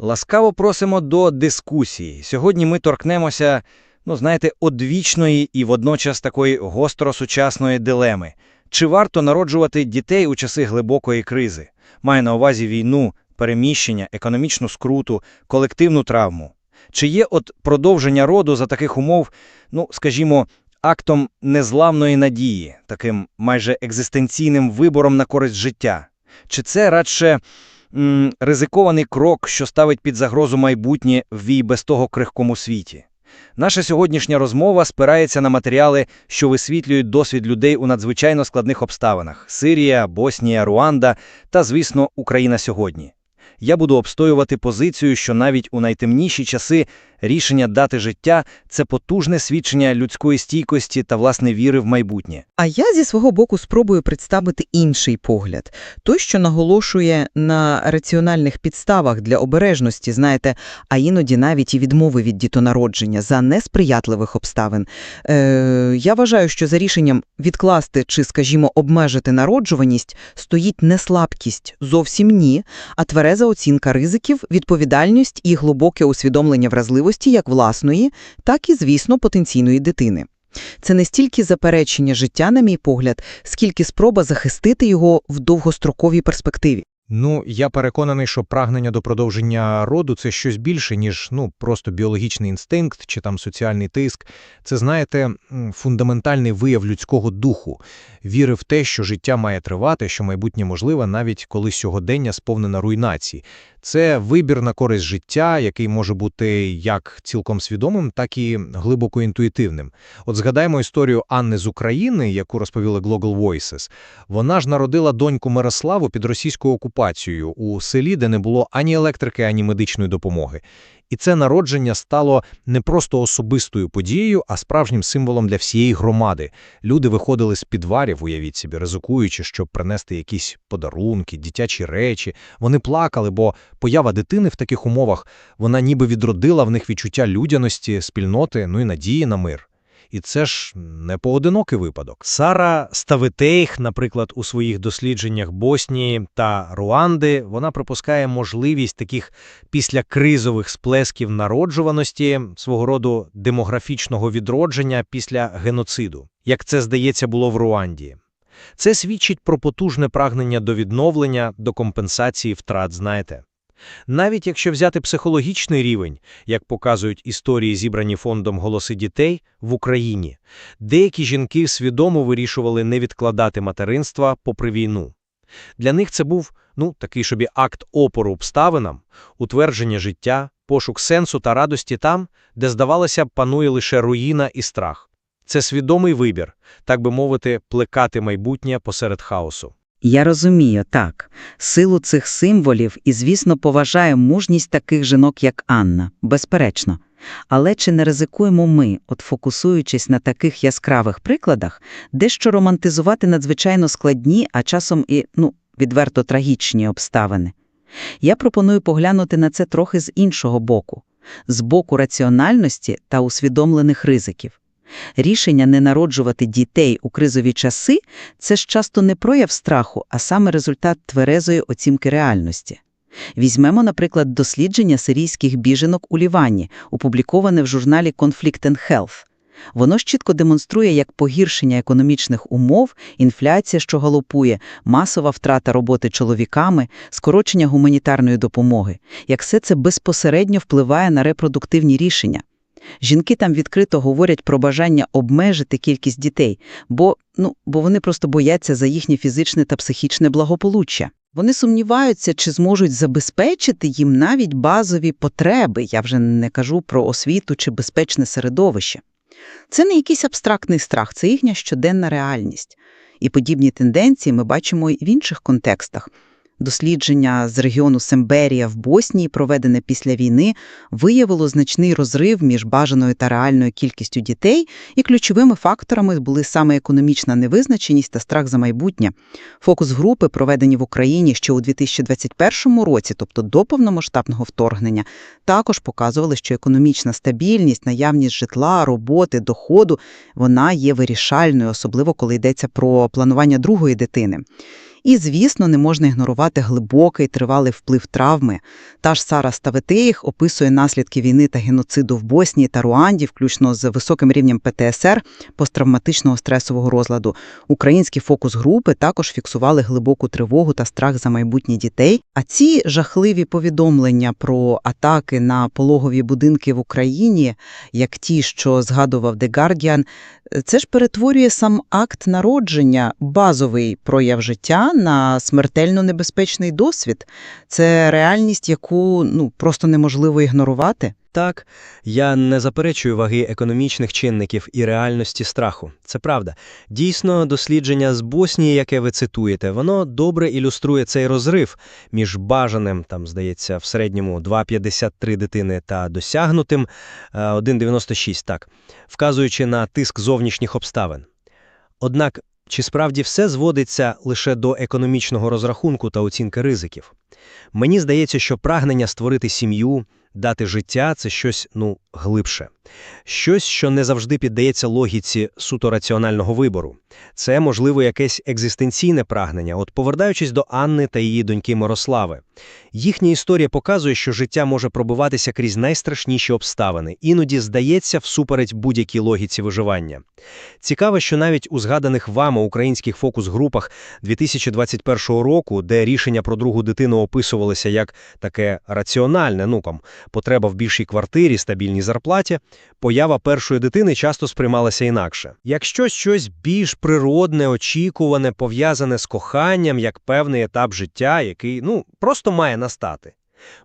Ласкаво просимо до дискусії. Сьогодні ми торкнемося, ну, знаєте, одвічної і водночас такої гостро сучасної дилеми. Чи варто народжувати дітей у часи глибокої кризи? Маю на увазі війну, переміщення, економічну скруту, колективну травму. Чи є от продовження роду за таких умов, ну, скажімо, актом незламної надії, таким майже екзистенційним вибором на користь життя? Чи це радше ризикований крок, що ставить під загрозу майбутнє в і без того крихкому світі? Наша сьогоднішня розмова спирається на матеріали, що висвітлюють досвід людей у надзвичайно складних обставинах – Сирія, Боснія, Руанда та, звісно, Україна сьогодні. Я буду обстоювати позицію, що навіть у найтемніші часи рішення дати життя – це потужне свідчення людської стійкості та, власне, віри в майбутнє. А я зі свого боку спробую представити інший погляд. Той, що наголошує на раціональних підставах для обережності, знаєте, а іноді навіть і відмови від дітонародження за несприятливих обставин. Е, я вважаю, що за рішенням відкласти чи, скажімо, обмежити народжуваність стоїть не слабкість, зовсім ні, а твереза оцінка ризиків, відповідальність і глибоке усвідомлення вразливості як власної, так і, звісно, потенційної дитини. Це не стільки заперечення життя, на мій погляд, скільки спроба захистити його в довгостроковій перспективі. Ну, я переконаний, що прагнення до продовження роду це щось більше, ніж ну просто біологічний інстинкт чи там соціальний тиск. Це, знаєте, фундаментальний вияв людського духу, віри в те, що життя має тривати, що майбутнє можливе, навіть коли сьогодення сповнена руйнації. Це вибір на користь життя, який може бути як цілком свідомим, так і глибоко інтуїтивним. От згадаємо історію Анни з України, яку розповіли Global Voices. Вона ж народила доньку Мирославу під російською окупацією у селі, де не було ані електрики, ані медичної допомоги. І це народження стало не просто особистою подією, а справжнім символом для всієї громади. Люди виходили з підварів, уявіть собі, ризикуючи, щоб принести якісь подарунки, дитячі речі. Вони плакали, бо поява дитини в таких умовах, вона ніби відродила в них відчуття людяності, спільноти, ну і надії на мир. І це ж не поодинокий випадок. Сара Ставитейх, наприклад, у своїх дослідженнях Боснії та Руанди, вона припускає можливість таких післякризових сплесків народжуваності, свого роду демографічного відродження після геноциду, як це, здається, було в Руанді. Це свідчить про потужне прагнення до відновлення, до компенсації втрат, знаєте. Навіть якщо взяти психологічний рівень, як показують історії, зібрані фондом «Голоси дітей» в Україні, деякі жінки свідомо вирішували не відкладати материнства попри війну. Для них це був, ну, такий собі акт опору обставинам, утвердження життя, пошук сенсу та радості там, де, здавалося, панує лише руїна і страх. Це свідомий вибір, так би мовити, плекати майбутнє посеред хаосу. Я розумію, так, силу цих символів і, звісно, поважаю мужність таких жінок, як Анна, безперечно. Але чи не ризикуємо ми, от фокусуючись на таких яскравих прикладах, дещо романтизувати надзвичайно складні, а часом і, ну, відверто трагічні обставини? Я пропоную поглянути на це трохи з іншого боку, з боку раціональності та усвідомлених ризиків. Рішення не народжувати дітей у кризові часи – це ж часто не прояв страху, а саме результат тверезої оцінки реальності. Візьмемо, наприклад, дослідження сирійських біженок у Лівані, опубліковане в журналі Conflict and Health. Воно ж чітко демонструє, як погіршення економічних умов, інфляція, що галопує, масова втрата роботи чоловіками, скорочення гуманітарної допомоги, як все це безпосередньо впливає на репродуктивні рішення. Жінки там відкрито говорять про бажання обмежити кількість дітей, бо, ну, бо вони просто бояться за їхнє фізичне та психічне благополуччя. Вони сумніваються, чи зможуть забезпечити їм навіть базові потреби, я вже не кажу про освіту чи безпечне середовище. Це не якийсь абстрактний страх, це їхня щоденна реальність. І подібні тенденції ми бачимо і в інших контекстах. Дослідження з регіону Семберія в Боснії, проведене після війни, виявило значний розрив між бажаною та реальною кількістю дітей, і ключовими факторами були саме економічна невизначеність та страх за майбутнє. Фокус групи, проведені в Україні ще у 2021 році, тобто до повномасштабного вторгнення, також показували, що економічна стабільність, наявність житла, роботи, доходу, вона є вирішальною, особливо коли йдеться про планування другої дитини. І, звісно, не можна ігнорувати глибокий тривалий вплив травми. Та ж Сара Ставетеїх описує наслідки війни та геноциду в Боснії та Руанді, включно з високим рівнем ПТСР, посттравматичного стресового розладу. Українські фокус-групи також фіксували глибоку тривогу та страх за майбутнє дітей. А ці жахливі повідомлення про атаки на пологові будинки в Україні, як ті, що згадував The Guardian, це ж перетворює сам акт народження, базовий прояв життя на смертельно небезпечний досвід. Це реальність, яку ну просто неможливо ігнорувати. Так, я не заперечую ваги економічних чинників і реальності страху. Це правда. Дійсно, дослідження з Боснії, яке ви цитуєте, воно добре ілюструє цей розрив між бажаним, там, здається, в середньому 2,53 дитини та досягнутим е, 1,96, так, вказуючи на тиск зовнішніх обставин. Однак, чи справді все зводиться лише до економічного розрахунку та оцінки ризиків? Мені здається, що прагнення створити сім'ю, дати життя – це щось, ну, глибше. Щось, що не завжди піддається логіці суто раціонального вибору. Це, можливо, якесь екзистенційне прагнення, от повертаючись до Анни та її доньки Мирослави. Їхня історія показує, що життя може пробиватися крізь найстрашніші обставини, іноді здається всупереч будь-якій логіці виживання. Цікаво, що навіть у згаданих вами українських фокус-групах 2021 року, де рішення про другу дитину описувалися як таке раціональне, ну там, потреба в більшій квартирі, стабільній зарплаті, поява першої дитини часто сприймалася інакше. Якщо щось більш природне, очікуване, пов'язане з коханням, як певний етап життя, який, ну, просто має настати.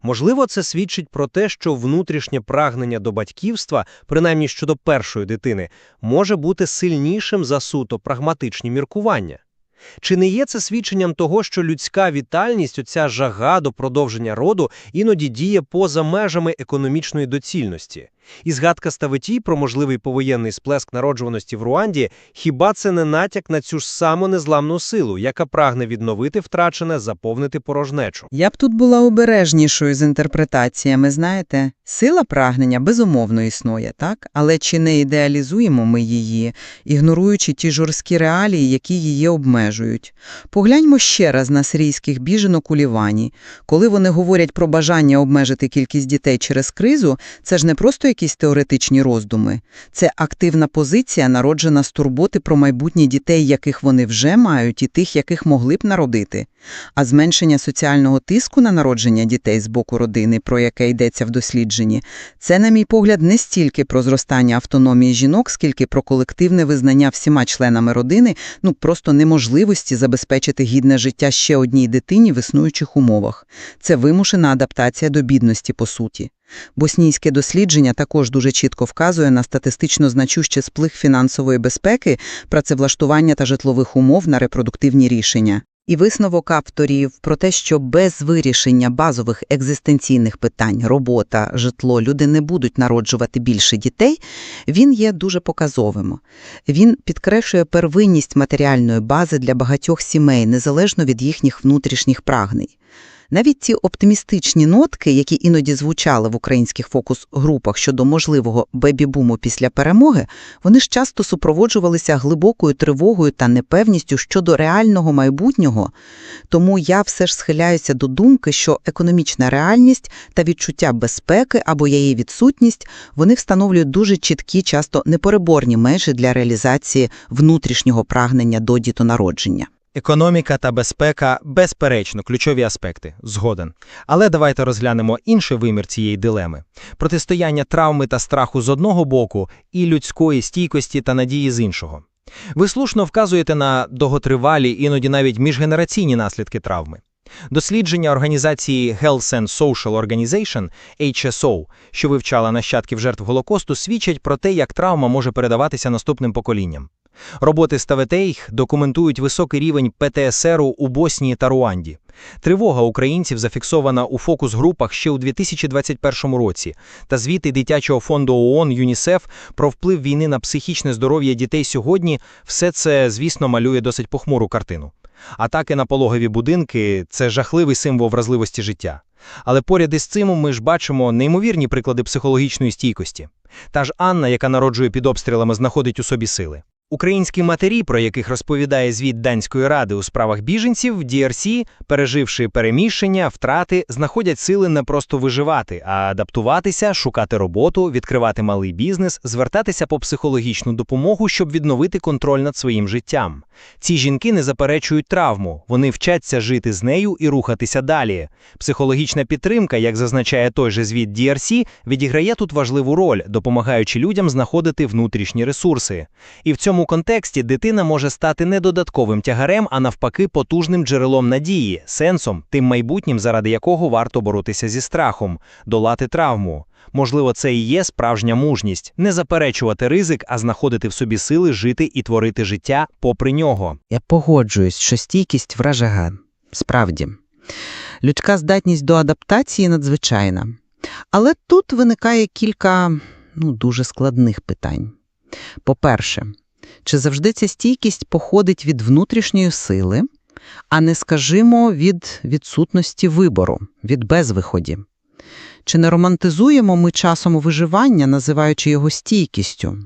Можливо, це свідчить про те, що внутрішнє прагнення до батьківства, принаймні щодо першої дитини, може бути сильнішим за суто прагматичні міркування. Чи не є це свідченням того, що людська вітальність, оця жага до продовження роду, іноді діє поза межами економічної доцільності? І згадка Ставетій про можливий повоєнний сплеск народжуваності в Руанді, хіба це не натяк на цю ж саму незламну силу, яка прагне відновити втрачене, заповнити порожнечу? Я б тут була обережнішою з інтерпретаціями, знаєте. Сила прагнення безумовно існує, так? Але чи не ідеалізуємо ми її, ігноруючи ті жорсткі реалії, які її обмежують? Погляньмо ще раз на сирійських біженок у Лівані. Коли вони говорять про бажання обмежити кількість дітей через кризу, це ж не просто якісь теоретичні роздуми. Це активна позиція, народжена з турботи про майбутнє дітей, яких вони вже мають, і тих, яких могли б народити. А зменшення соціального тиску на народження дітей з боку родини, про яке йдеться в дослідженні, це, на мій погляд, не стільки про зростання автономії жінок, скільки про колективне визнання всіма членами родини, ну просто неможливості забезпечити гідне життя ще одній дитині в існуючих умовах. Це вимушена адаптація до бідності, по суті. Боснійське дослідження також дуже чітко вказує на статистично значущий сплих фінансової безпеки, працевлаштування та житлових умов на репродуктивні рішення. І висновок авторів про те, що без вирішення базових екзистенційних питань – робота, житло – люди не будуть народжувати більше дітей, він є дуже показовим. Він підкреслює первинність матеріальної бази для багатьох сімей, незалежно від їхніх внутрішніх прагнень. Навіть ці оптимістичні нотки, які іноді звучали в українських фокус-групах щодо можливого бебі-буму після перемоги, вони ж часто супроводжувалися глибокою тривогою та непевністю щодо реального майбутнього. Тому я все ж схиляюся до думки, що економічна реальність та відчуття безпеки або її відсутність, вони встановлюють дуже чіткі, часто непереборні межі для реалізації внутрішнього прагнення до дітонародження. Економіка та безпека – безперечно ключові аспекти, згоден. Але давайте розглянемо інший вимір цієї дилеми. Протистояння травми та страху з одного боку і людської стійкості та надії з іншого. Ви слушно вказуєте на довготривалі, іноді навіть міжгенераційні наслідки травми. Дослідження організації Health and Social Organization, HSO, що вивчала нащадків жертв Голокосту, свідчать про те, як травма може передаватися наступним поколінням. Роботи Ставетейх документують високий рівень ПТСРу у Боснії та Руанді. Тривога українців зафіксована у фокус-групах ще у 2021 році, та звіти Дитячого фонду ООН ЮНІСЕФ про вплив війни на психічне здоров'я дітей сьогодні – все це, звісно, малює досить похмуру картину. Атаки на пологові будинки – це жахливий символ вразливості життя. Але поряд із цим ми ж бачимо неймовірні приклади психологічної стійкості. Та ж Анна, яка народжує під обстрілами, знаходить у собі сили. Українські матері, про яких розповідає звіт Данської ради у справах біженців, в DRC, переживши переміщення, втрати, знаходять сили не просто виживати, а адаптуватися, шукати роботу, відкривати малий бізнес, звертатися по психологічну допомогу, щоб відновити контроль над своїм життям. Ці жінки не заперечують травму, вони вчаться жити з нею і рухатися далі. Психологічна підтримка, як зазначає той же звіт DRC, відіграє тут важливу роль, допомагаючи людям знаходити внутрішні ресурси. І в цьому контексті дитина може стати не додатковим тягарем, а навпаки потужним джерелом надії, сенсом, тим майбутнім, заради якого варто боротися зі страхом, долати травму. Можливо, це і є справжня мужність не заперечувати ризик, а знаходити в собі сили жити і творити життя попри нього. Я погоджуюсь, що стійкість вражага. Справді. Людська здатність до адаптації надзвичайна. Але тут виникає кілька ну, дуже складних питань. По-перше, чи завжди ця стійкість походить від внутрішньої сили, а не, скажімо, від відсутності вибору, від безвиході? Чи не романтизуємо ми часом виживання, називаючи його стійкістю?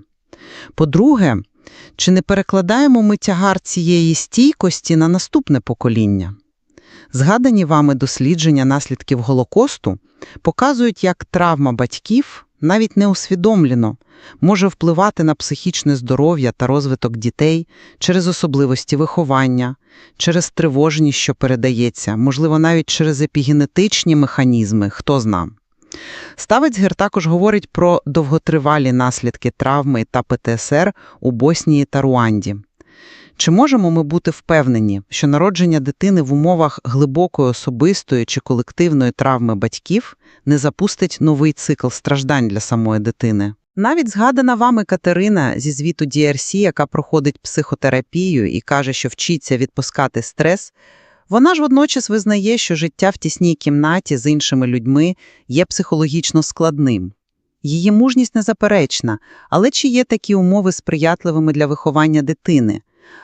По-друге, чи не перекладаємо ми тягар цієї стійкості на наступне покоління? Згадані вами дослідження наслідків Голокосту показують, як травма батьків, навіть неусвідомлено, може впливати на психічне здоров'я та розвиток дітей через особливості виховання, через тривожність, що передається, можливо, навіть через епігенетичні механізми, хто зна. Ставицгер також говорить про довготривалі наслідки травми та ПТСР у Боснії та Руанді. Чи можемо ми бути впевнені, що народження дитини в умовах глибокої особистої чи колективної травми батьків не запустить новий цикл страждань для самої дитини? Навіть згадана вами Катерина зі звіту DRC, яка проходить психотерапію і каже, що вчиться відпускати стрес, вона ж водночас визнає, що життя в тісній кімнаті з іншими людьми є психологічно складним. Її мужність незаперечна, але чи є такі умови сприятливими для виховання дитини?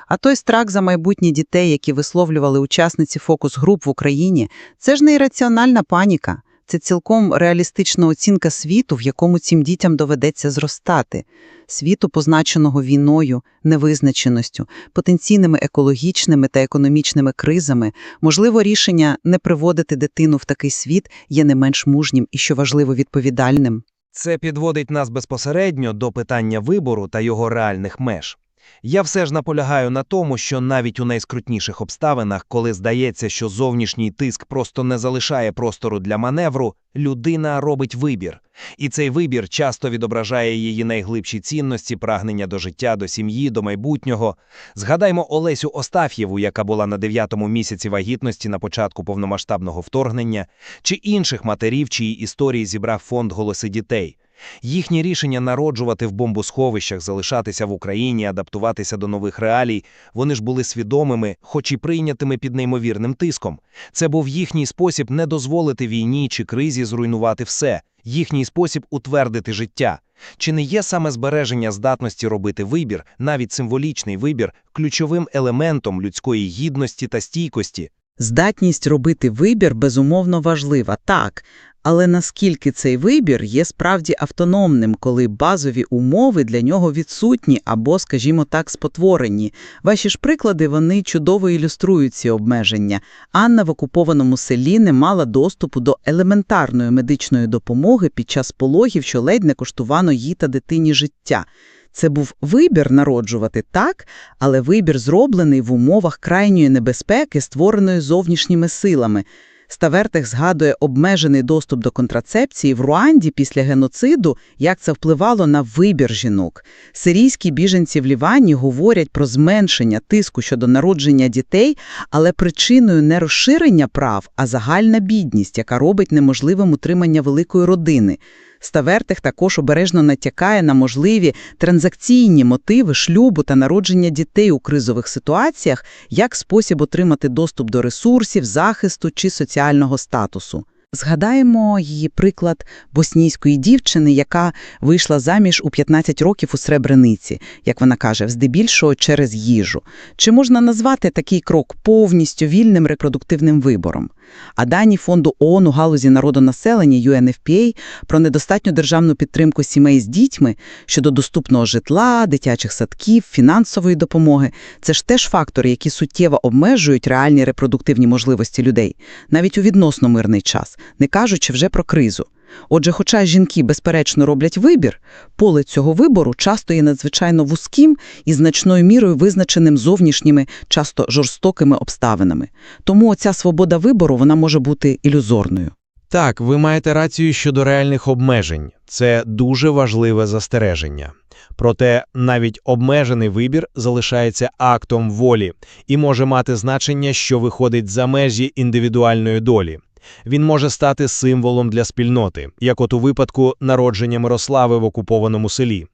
А той страх за майбутнє дітей, які висловлювали учасниці фокус-груп в Україні, це ж не ірраціональна паніка. Це цілком реалістична оцінка світу, в якому цим дітям доведеться зростати. Світу, позначеного війною, невизначеністю, потенційними екологічними та економічними кризами, можливо, рішення не приводити дитину в такий світ є не менш мужнім і, що важливо, відповідальним. Це підводить нас безпосередньо до питання вибору та його реальних меж. Я все ж наполягаю на тому, що навіть у найскрутніших обставинах, коли здається, що зовнішній тиск просто не залишає простору для маневру, людина робить вибір. І цей вибір часто відображає її найглибші цінності, прагнення до життя, до сім'ї, до майбутнього. Згадаймо Олесю Остаф'єву, яка була на дев'ятому місяці вагітності на початку повномасштабного вторгнення, чи інших матерів, чиї історії зібрав фонд «Голоси дітей». Їхнє рішення народжувати в бомбосховищах, залишатися в Україні, адаптуватися до нових реалій, вони ж були свідомими, хоч і прийнятими під неймовірним тиском. Це був їхній спосіб не дозволити війні чи кризі зруйнувати все, їхній спосіб утвердити життя. Чи не є саме збереження здатності робити вибір, навіть символічний вибір, ключовим елементом людської гідності та стійкості? Здатність робити вибір безумовно важлива, так, але наскільки цей вибір є справді автономним, коли базові умови для нього відсутні або, скажімо так, спотворені. Ваші ж приклади, вони чудово ілюструють ці обмеження. Анна в окупованому селі не мала доступу до елементарної медичної допомоги під час пологів, що ледь не коштувано їй та дитині життя. Це був вибір народжувати так, але вибір зроблений в умовах крайньої небезпеки, створеної зовнішніми силами. Ставертех згадує обмежений доступ до контрацепції в Руанді після геноциду, як це впливало на вибір жінок. Сирійські біженці в Лівані говорять про зменшення тиску щодо народження дітей, але причиною не розширення прав, а загальна бідність, яка робить неможливим утримання великої родини. Ставертех також обережно натякає на можливі транзакційні мотиви шлюбу та народження дітей у кризових ситуаціях як спосіб отримати доступ до ресурсів, захисту чи соціального статусу. Згадаємо її приклад боснійської дівчини, яка вийшла заміж у 15 років у Сребрениці, як вона каже, здебільшого через їжу. Чи можна назвати такий крок повністю вільним репродуктивним вибором? А дані фонду ООН у галузі народонаселення UNFPA про недостатню державну підтримку сімей з дітьми щодо доступного житла, дитячих садків, фінансової допомоги – це ж теж фактори, які суттєво обмежують реальні репродуктивні можливості людей, навіть у відносно мирний час, не кажучи вже про кризу. Отже, хоча жінки, безперечно, роблять вибір, поле цього вибору часто є надзвичайно вузьким і значною мірою визначеним зовнішніми, часто жорстокими обставинами. Тому оця свобода вибору вона може бути ілюзорною. Так, ви маєте рацію щодо реальних обмежень. Це дуже важливе застереження. Проте навіть обмежений вибір залишається актом волі і може мати значення, що виходить за межі індивідуальної долі. Він може стати символом для спільноти, як от у випадку народження Мирослави в окупованому селі.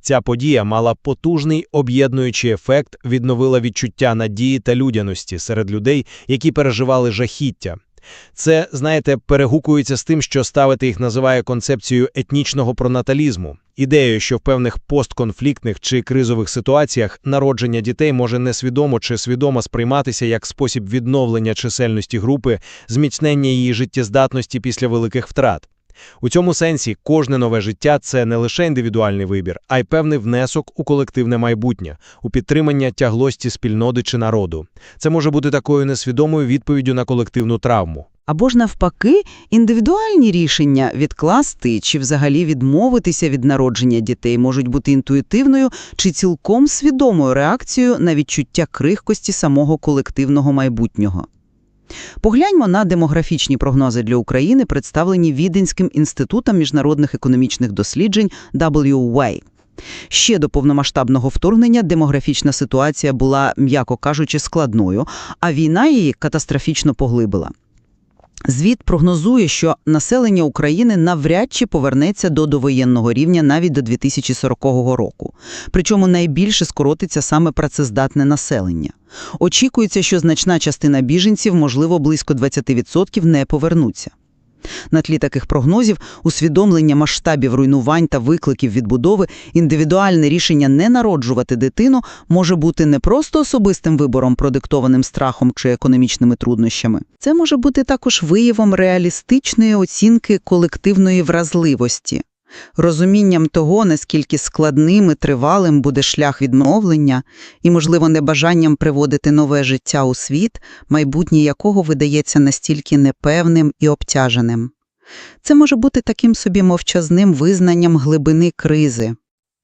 Ця подія мала потужний об'єднуючий ефект, відновила відчуття надії та людяності серед людей, які переживали жахіття. Це, знаєте, перегукується з тим, що ставити їх називає концепцією етнічного пронаталізму. Ідеєю, що в певних постконфліктних чи кризових ситуаціях народження дітей може несвідомо чи свідомо сприйматися як спосіб відновлення чисельності групи, зміцнення її життєздатності після великих втрат. У цьому сенсі кожне нове життя – це не лише індивідуальний вибір, а й певний внесок у колективне майбутнє, у підтримання тяглості спільноти чи народу. Це може бути такою несвідомою відповіддю на колективну травму. Або ж навпаки, індивідуальні рішення відкласти чи взагалі відмовитися від народження дітей можуть бути інтуїтивною чи цілком свідомою реакцією на відчуття крихкості самого колективного майбутнього. Погляньмо на демографічні прогнози для України, представлені Віденським інститутом міжнародних економічних досліджень WWA. Ще до повномасштабного вторгнення демографічна ситуація була, м'яко кажучи, складною, а війна її катастрофічно поглибила. Звіт прогнозує, що населення України навряд чи повернеться до довоєнного рівня навіть до 2040 року. Причому найбільше скоротиться саме працездатне населення. Очікується, що значна частина біженців, можливо, близько 20% не повернуться. На тлі таких прогнозів усвідомлення масштабів руйнувань та викликів відбудови індивідуальне рішення не народжувати дитину може бути не просто особистим вибором, продиктованим страхом чи економічними труднощами. Це може бути також виявом реалістичної оцінки колективної вразливості, розумінням того, наскільки складним і тривалим буде шлях відновлення, і, можливо, небажанням приводити нове життя у світ, майбутнє якого видається настільки непевним і обтяженим. Це може бути таким собі мовчазним визнанням глибини кризи.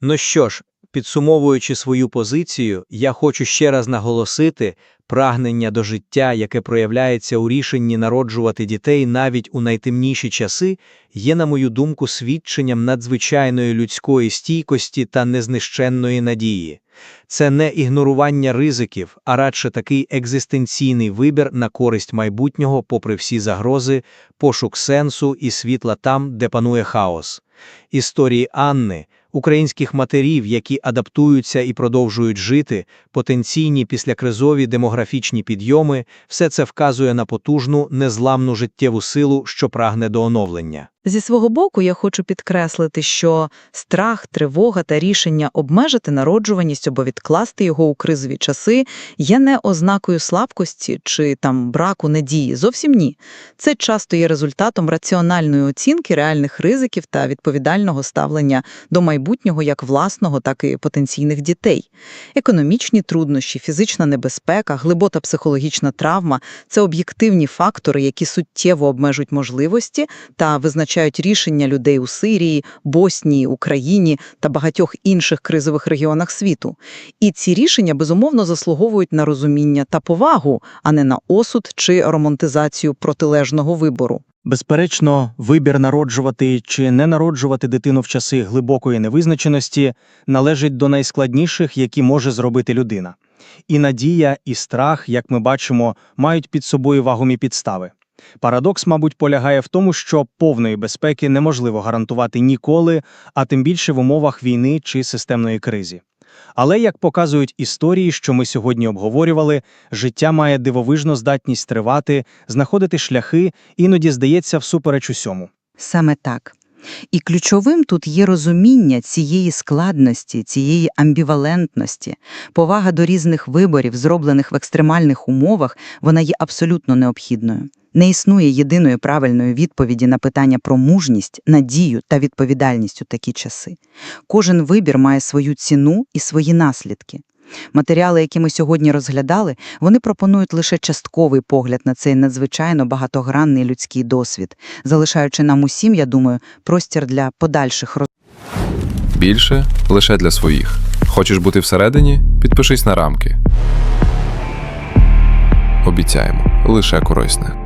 Ну що ж, підсумовуючи свою позицію, я хочу ще раз наголосити прагнення до життя, яке проявляється у рішенні народжувати дітей навіть у найтемніші часи, є, на мою думку, свідченням надзвичайної людської стійкості та незнищенної надії. Це не ігнорування ризиків, а радше такий екзистенційний вибір на користь майбутнього попри всі загрози, пошук сенсу і світла там, де панує хаос. Історії Анни, українських матерів, які адаптуються і продовжують жити, потенційні післякризові демографічні підйоми – все це вказує на потужну, незламну життєву силу, що прагне до оновлення. Зі свого боку, я хочу підкреслити, що страх, тривога та рішення обмежити народжуваність або відкласти його у кризові часи є не ознакою слабкості чи там браку надії. Зовсім ні. Це часто є результатом раціональної оцінки реальних ризиків та відповідального ставлення до майбутнього як власного, так і потенційних дітей. Економічні труднощі, фізична небезпека, глибота психологічна травма – це об'єктивні фактори, які суттєво обмежують можливості та визначають рішення людей у Сирії, Боснії, Україні та багатьох інших кризових регіонах світу. І ці рішення, безумовно, заслуговують на розуміння та повагу, а не на осуд чи романтизацію протилежного вибору. Безперечно, вибір народжувати чи не народжувати дитину в часи глибокої невизначеності належить до найскладніших, які може зробити людина. І надія, і страх, як ми бачимо, мають під собою вагомі підстави. Парадокс, мабуть, полягає в тому, що повної безпеки неможливо гарантувати ніколи, а тим більше в умовах війни чи системної кризи. Але, як показують історії, що ми сьогодні обговорювали, життя має дивовижну здатність тривати, знаходити шляхи, іноді здається всупереч усьому. Саме так. І ключовим тут є розуміння цієї складності, цієї амбівалентності. Повага до різних виборів, зроблених в екстремальних умовах, вона є абсолютно необхідною. Не існує єдиної правильної відповіді на питання про мужність, надію та відповідальність у такі часи. Кожен вибір має свою ціну і свої наслідки. Матеріали, які ми сьогодні розглядали, вони пропонують лише частковий погляд на цей надзвичайно багатогранний людський досвід, залишаючи нам усім, я думаю, простір для подальших Більше лише для своїх. Хочеш бути всередині? Підпишись на рамки. Обіцяємо, лише корисне.